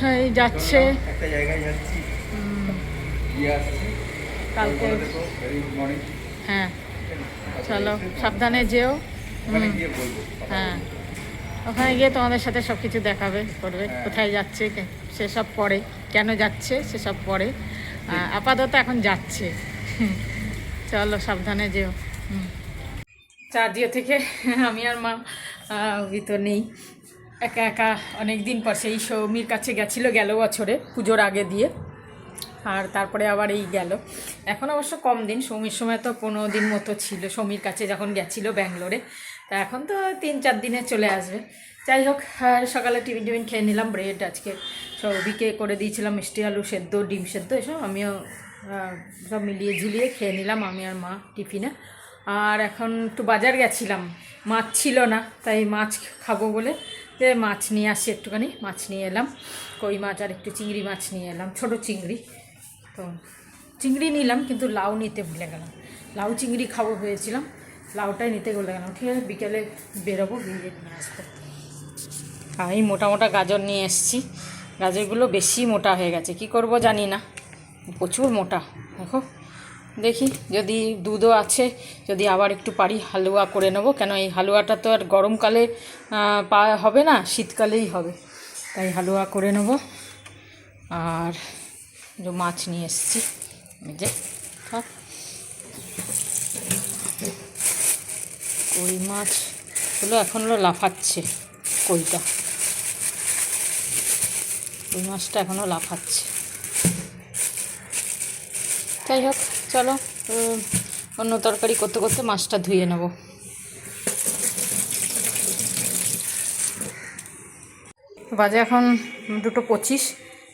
হ্যাঁ যাচ্ছে। একটা জায়গায় যাচ্ছি। কালকে হ্যাঁ চলো সাবধানে যেও। হ্যাঁ। ওখানে গিয়ে তোমাদের সাথে সব কিছু দেখাবে করবে হ্যাঁ। কোথায় যাচ্ছে কে- সেসব পরে কেন যাচ্ছে সেসব পরে। আপাতত এখন যাচ্ছে। চলো সাবধানে যেও। চার্জিও থেকে আমি আর মা ভিতর নেই। একা একা অনেক দিন পর সেই সৌমির কাছে গেছিল, গেল বছরে পুজোর আগে দিয়ে। আর তারপরে আবার এই গেল। এখন অবশ্য কম দিন, সৌমির সময় তো পনেরো দিন মতো ছিল, সৌমির কাছে যখন গেছিল ব্যাঙ্গালোরে। তা এখন তো তিন চার দিনে চলে আসবে। যাই হোক সকালে টিফিন টিফিন খেয়ে নিলাম, ব্রেড আজকে সৌভিকে করে দিয়েছিলাম, মিষ্টি আলু সেদ্ধ, ডিম সেদ্ধ, এসব আমিও সব মিলিয়ে ঝুলিয়ে খেয়ে নিলাম, আমি আর মা টিফিনে। আর এখন একটু বাজার গেছিলাম, মাছ ছিল না, তাই মাছ খাব বলে মাছ নিয়ে আসছি একটুখানি, মাছ নিয়ে এলাম, কই মাছ আর একটু চিংড়ি মাছ নিয়ে এলাম, ছোট চিংড়ি। তো চিংড়ি নিলাম কিন্তু লাউ নিতে ভুলে গেলাম। লাউ চিংড়ি খাব হয়েছিলাম লাউটাই নিতে ভুলে গেলাম। ঠিক আছে, বিকেলে বেরোবো, গিয়ে নিয়ে আসব। আমি মোটা মোটা গাজর নিয়ে এসেছি। গাজরগুলো বেশি মোটা হয়ে গেছে, কি করব জানি না। প্রচুর মোটা, দেখো। দেখি, যদি দুধও আছে, যদি আবার একটু পারি হালুয়া করে নেব। কেন এই হালুয়াটা তো আর গরমকালে পা, হবে না, শীতকালেই হবে। তাই হালুয়া করে নেব। আর যে মাছ নিয়ে এসেছি। যে। কই মাছ? হলো এখন লাফাচ্ছে, কইটা। কই মাছটা এখনও লাফাচ্ছে। যাই হোক। চলো অন্য তরকারি করতে করতে মাছটা ধুয়ে নেব। বাজে এখন দুটো পঁচিশ,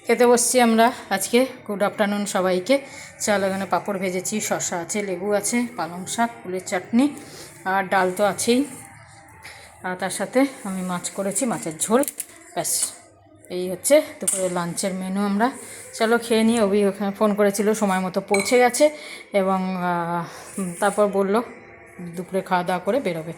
খেতে বসছি আমরা আজকে। গুড আফটারনুন সবাইকে। চাল, এখানে পাঁপড় ভেজেছি, শসা আছে, লেবু আছে, পালং শাক, ফুলের চাটনি, আর ডাল তো আছেই। আর তার সাথে আমি মাছ করেছি, মাছের ঝোল, ব্যাস। এই হচ্ছে দুপুরে লাঞ্চের মেনু আমরা। চলো খেয়ে নিয়ে অভি ওখানে ফোন করেছিল, সময় মতো পৌঁছে গেছে এবং তারপর বলল দুপুরে খাওয়া দাওয়া করে বেরোবে।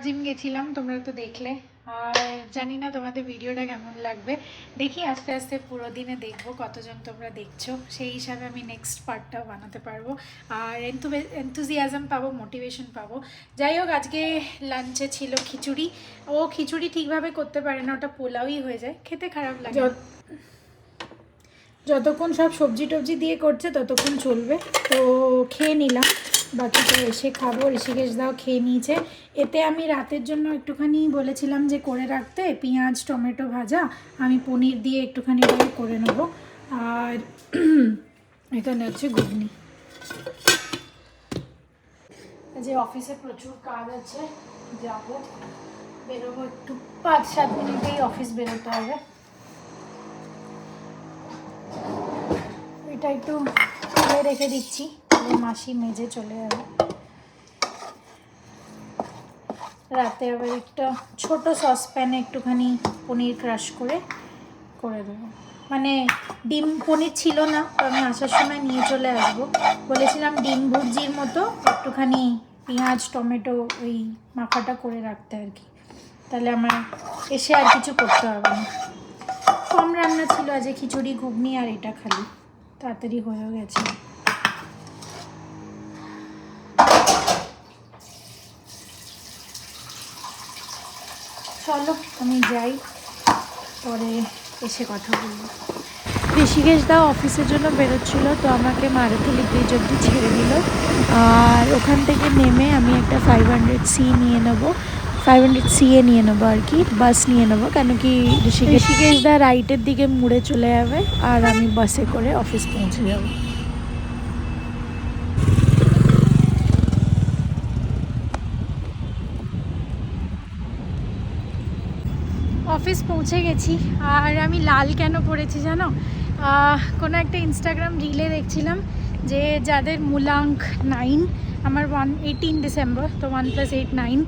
গেছিলাম, তোমরা তো দেখলে। আর জানি না তোমাদের ভিডিওটা কেমন লাগবে। দেখি আস্তে আস্তে পুরো দিনে দেখব কতজন তোমরা দেখছ। সেই হিসাবে আমি নেক্সট পার্টটাও বানাতে পারব। আর এনথুজিয়াজম পাবো মোটিভেশন পাবো। যাই হোক, আজকে লাঞ্চে ছিল খিচুড়ি। ও খিচুড়ি ঠিকভাবে করতে পারে না, ওটা পোলাওই হয়ে যায়। খেতে খারাপ লাগে যতক্ষণ সব সবজি টবজি দিয়ে করছে, ততক্ষণ চলবে। তো খেয়ে নিলাম। বাকিটা এসে খাব, ঋষিকেশ দাও, খেয়ে নিয়েছে। এতে আমি রাতের জন্য একটুখানি বলেছিলাম যে করে রাখতে, পেঁয়াজ, টমেটো ভাজা, আমি পনির দিয়ে একটুখানি ওটাকে করে নেব। আর এখানে হচ্ছে ঘুগনি। যে অফিসে প্রচুর কাজ আছে, যাব। বেরোবো একটু, পাঁচ সাত মিনিটেই অফিস বেরোতে হবে। এটা একটু রেখে দিচ্ছি। মাসি মেজে চলে যাবে রাতে আবার একটা ছোট সসপ্যানে একটুখানি পনির ক্রাশ করে করে দেবো। মানে ডিম পনির ছিল না, তো আমি আসার সময় নিয়ে চলে আসব। বলেছিলাম ডিম ভুর্জির মতো একটুখানি পেঁয়াজ, টমেটো ওই মাখাটা করে রাখতে আর কি। তাহলে আমার এসে আর কিছু করতে হবে না। কম রান্না ছিল আজ খিচুড়ি, ঘুগনি আর এটা খালি। তাড়াতাড়ি হয়েও গেছে। চলো, আমি যাই। পরে এসে কথা বলব। ঋষিকেশ দা অফিসের জন্য বেরোচ্ছিল, তো আমাকে মারুথলি ব্রিজ অব্দি ছেড়ে দিল। আর ওখান থেকে নেমে আমি একটা ফাইভ হান্ড্রেড সি নিয়ে নেব। ফাইভ হান্ড্রেড সিএ নিয়ে নেব আর কি বাস নিয়ে নেব, কেন কি ঋষিকেশ দা রাইটের দিকে মুড়ে চলে যাবে, আর আমি বাসে করে অফিস পৌঁছে যাব। অফিস পৌঁছে গেছি। আর আমি লাল কেন পড়েছি জানো? কোনো একটা ইনস্টাগ্রাম রিলে দেখছিলাম যে যাদের মূলাঙ্ক নাইন আমার ওয়ান এইটিন ডিসেম্বর তো one plus eight nine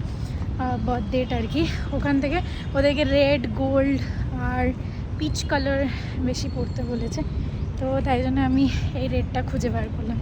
birth date আর কি, ওখান থেকে ওদেরকে রেড গোল্ড আর পিচ কালার বেশি পড়তে বলেছে। তো তাই জন্য আমি এই রেডটা খুঁজে বার করলাম।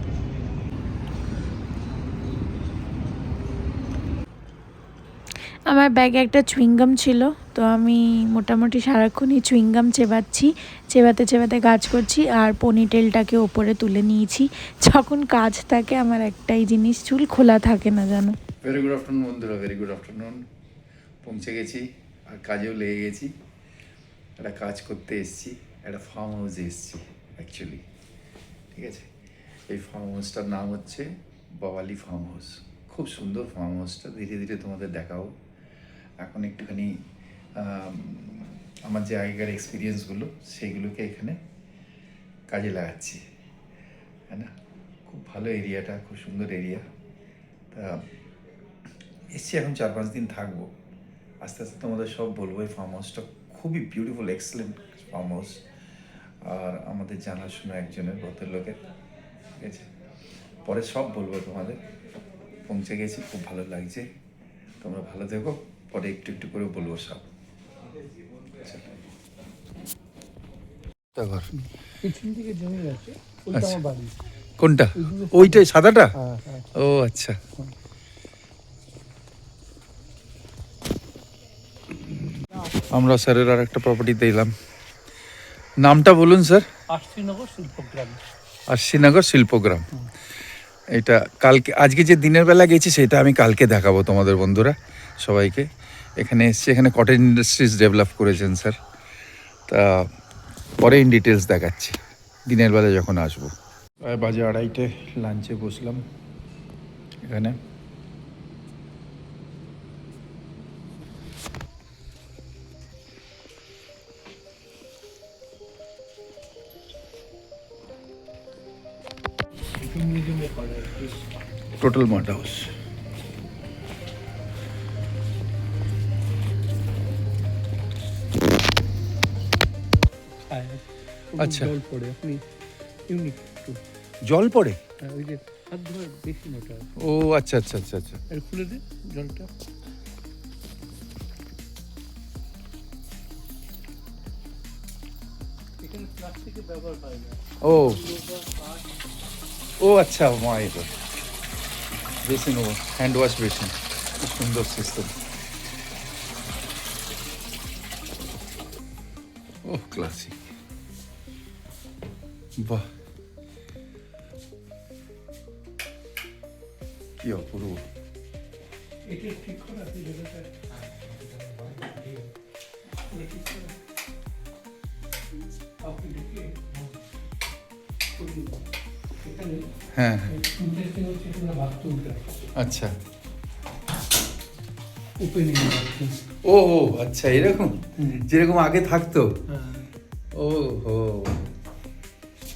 আমার ব্যাগে একটা চুইংগাম ছিল, তো আমি মোটামুটি সারাক্ষণই চুইংগাম চেবাচ্ছি। চেবাতে চেবাতে কাজ করছি আর পনিটেলটাকে ওপরে তুলে নিয়েছি। যখন কাজ থাকে আমার একটাই জিনিস, চুল খোলা থাকে না জানো। ভেরি গুড আফটারনুন বন্ধুরা ভেরি গুড আফটারনুন পৌঁছে গেছি আর কাজেও লেগে গেছি। একটা কাজ করতে এসেছি, একটা ফার্ম হাউসে এসেছি অ্যাকচুয়ালি ঠিক আছে? এই ফার্ম হাউসটার নাম হচ্ছে বাওয়ালি ফার্ম হাউস খুব সুন্দর ফার্ম হাউসটা ধীরে ধীরে তোমাদের দেখাও এখন একটুখানি আমার যে আগেকার এক্সপিরিয়েন্সগুলো সেইগুলোকে এখানে কাজে লাগাচ্ছি। হ্যাঁ না? খুব ভালো এরিয়াটা খুব সুন্দর এরিয়া তা, এসছি এখন চার পাঁচ দিন থাকব। আস্তে আস্তে তোমাদের সব বলব, এই ফার্ম হাউসটা খুবই বিউটিফুল এক্সেলেন্ট ফার্ম হাউস আর আমাদের জানাশোনা একজনের ভদ্রলোকের, ঠিক আছে? পরে সব বলব তোমাদের। পৌঁছে গেছি, খুব ভালো লাগছে। তোমরা ভালো থেকো। পরে একটু একটু করে বলব সব। ওইটা আচ্ছা। আমার বাড়ি। কোনটা? ওইটাই সাদাটা? হ্যাঁ হ্যাঁ। ও আচ্ছা। আমরা স্যারের আর একটা প্রপার্টিতে এলাম নামটা বলুন স্যার। শিল্পগ্রাম। আর শ্রীনগর শিল্পগ্রাম। এটা কালকে আজকে যে দিনের বেলা গেছি সেটা আমি কালকে দেখাবো তোমাদের বন্ধুরা সবাইকে। এখানে এসছি এখানে কটেজ ইন্ডাস্ট্রিজ ডেভেলপ করেছেন স্যার তা পরে ইন ডিটেলস দেখাচ্ছি। দিনের বেলা যখন আসব। প্রায় বাজে আড়াইটে লাঞ্চে বসলাম এখানে। টোটাল মাড হাউস আচ্ছা। জল পড়ে আপনি ইউনিক জল পড়ে? হ্যাঁ, ওই যে হাত বেশি মোটা। ও আচ্ছা আচ্ছা আচ্ছা আচ্ছা। আর খুলে জলটা। ও। ও আচ্ছা মাই গড বেসিন ও হ্যান্ড ওয়াশ বেসিন সুন্দর সিস্টেম ও ক্লাসিক কি এখানে হ্যাঁ। আচ্ছা। ও ও আচ্ছা এরকম? যেরকম আগে থাকতো? হ্যাঁ। ও হো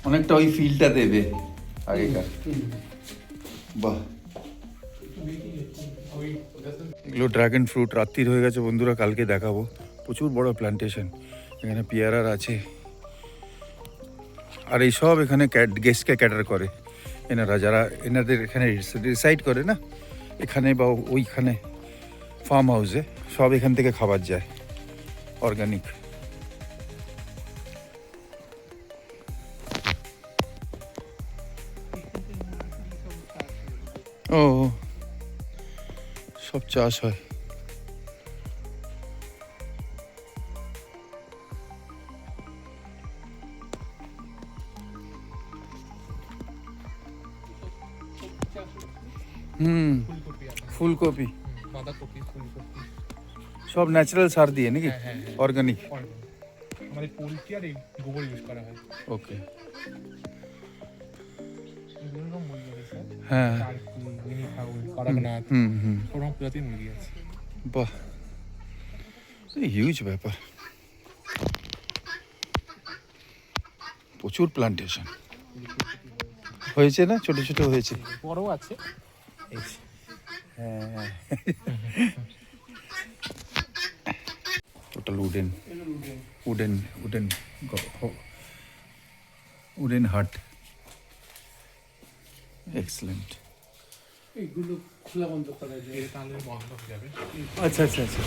অনেকটা ওই ফিলটা দেবে আগেকার। বাহ। এগুলো ড্রাগন ফ্রুট রাত্রির হয়ে গেছে বন্ধুরা, কালকে দেখাবো। প্রচুর বড় প্ল্যান্টেশন এখানে পেয়ারার আছে। আর এই সব এখানে গেস্টকে ক্যাটার করে। এনারা যারা, এনাদের এখানে রিসাইড করে না, এখানে বা ওইখানে ফার্ম হাউসে সব এখান থেকে খাবার যায়। অর্গানিক ও সব চাষ হয়। হুম ফুলকপি। আছে ফুলকপি বাঁধাকপি ফুলকপি। সব ন্যাচারাল সার দিয়ে নাকি? হ্যাঁ, হ্যাঁ, হ্যাঁ। Organic organic। আমাদের পোলট্রি আর এই গোবর ইউজ করা হয়। ওকে বিভিন্ন রকম মুরগি আছে স্যার। হ্যাঁ। কড়াকনাথ প্রজাতির মুরগি আছে। বাহ। হিউজ ব্যাপার। প্রচুর প্লান্টেশন হয়েছে না? ছোট ছোট হয়েছে? বড় আছে। Total wooden wooden wooden wooden hut excellent এইগুলো খোলা বন্ধ করা যায়। তাহলে বন্ধ হয়ে যাবে। আচ্ছা আচ্ছা আচ্ছা।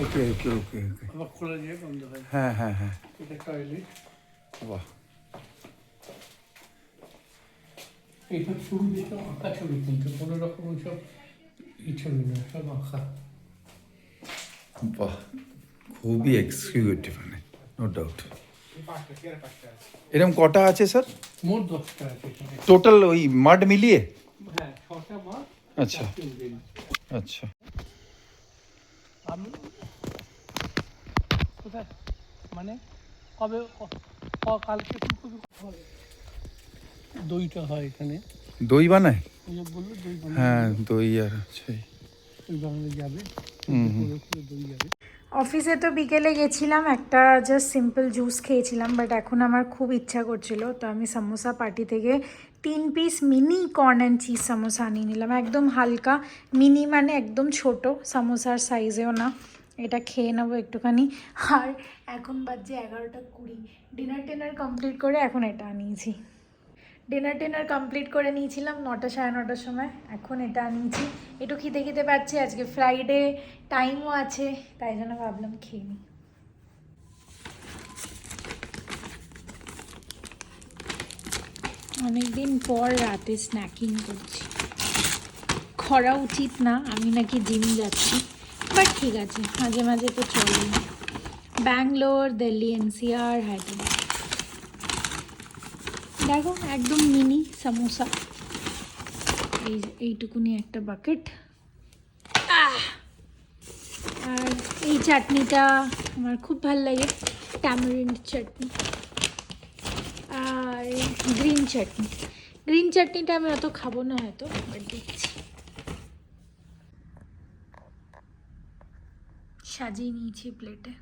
ওকে ওকে ওকে ওকে। আবার খোলা যায় বন্ধ হয়। হ্যাঁ হ্যাঁ হ্যাঁ। এটা টয়লেট বাহ। এইটা শুরু দিকে আঁকা ছবি কিন্তু কোনো রকম সব ই ছবি না সব আঁকা। বাহ খুবই এক্সকিউটিভ মানে নো ডাউট এরকম কটা আছে স্যার মোট দশটা আছে টোটাল ওই মাড মিলিয়ে? হ্যাঁ ছটা আচ্ছা। আচ্ছা। আমি কোথায়? মানে কবে কালকে হবে দইটা হয় এখানে। দই বানায়? বলল দই হ্যাঁ দই আর বানানো যাবে। দই যাবে। অফিসে তো বিকেলে গেছিলাম একটা জাস্ট সিম্পল জুস খেয়েছিলাম বাট এখন আমার খুব ইচ্ছা করছিল তো আমি সামোসা পার্টি থেকে তিন piece mini corn and cheese samosa আনিয়ে নিলাম। একদম হালকা মিনি মানে একদম ছোট সামোসার সাইজেও না। এটা খেয়ে নেব একটুখানি। আর এখন বাজছে এগারোটা কুড়ি। ডিনার টিনার কমপ্লিট করে এখন এটা আনিয়েছি। ডিনার টিনার কমপ্লিট করে নিয়েছিলাম নটা সাড়ে নটার সময়। এখন এটা আনিয়েছি। একটু খিদে খিদে পাচ্ছি, আজকে ফ্রাইডে টাইমও আছে, তাই জন্য ভাবলাম খেয়ে নিই। অনেকদিন পর রাতে স্ন্যাকিং করছি। করা উচিত না, আমি নাকি জিম যাচ্ছি। বাট ঠিক আছে, মাঝে মাঝে তো চলে। ব্যাঙ্গালোর, দিল্লি, এনসিআর, হায়দ্রাবাদ। দেখো, একদম মিনি সামোসা এই এইটুকুনি একটা বাকেট আর এই চাটনিটা আমার খুব ভালো লাগে tamarind chutney. Green chutney green চাটনিটা আমি অত খাব না হয়তো দেখছি। সাজিয়ে নিয়েছি প্লেটে